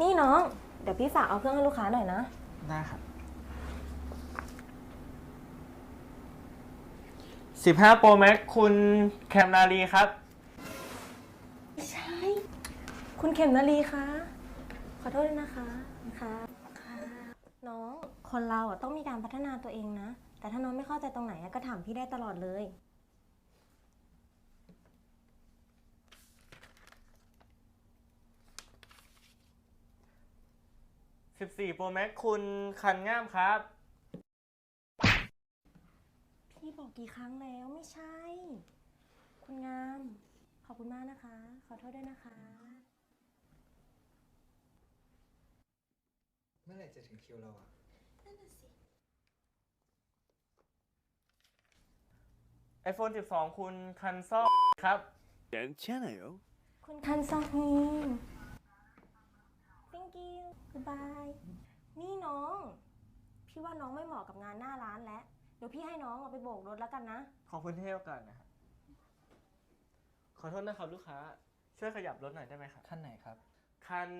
นี่น้อง เดี๋ยวพี่ฝากเอาเครื่องให้ลูกค้าหน่อยนะ ได้ครับ15 Pro Max คุณแคมนารีครับไม่ใช่ คุณเข็มนาลีคะ ขอโทษด้วยนะคะค่ะค่ะน้องคนเราอะต้องมีการพัฒนาตัวเองนะ แต่ถ้าน้องไม่เข้าใจตรงไหนอะก็ถามพี่ได้ตลอดเลย 14 Pro Max คุณคันง่ามครับ พี่บอกกี่ครั้งแล้วไม่ใช่ คุณงาม ขอบคุณมากนะคะ ขอโทษด้วยนะคะ เมื่อไหร่จะถึงคิวเราอะ iPhone 12 คุณคันซ่อครับ 괜찮아요. คุณคันซองฮี thank you goodbye นี่น้อง พี่ว่าน้องไม่เหมาะกับงานหน้าร้านแล้ว เดี๋ยวพี่ให้น้องเอาไปโบกรถแล้วกันนะ ขอบคุณที่ให้โอกาสนะครับ ขอโทษนะครับลูกค้า ช่วยขยับรถหน่อยได้ไหมครับ ขั้นไหนครับ คัน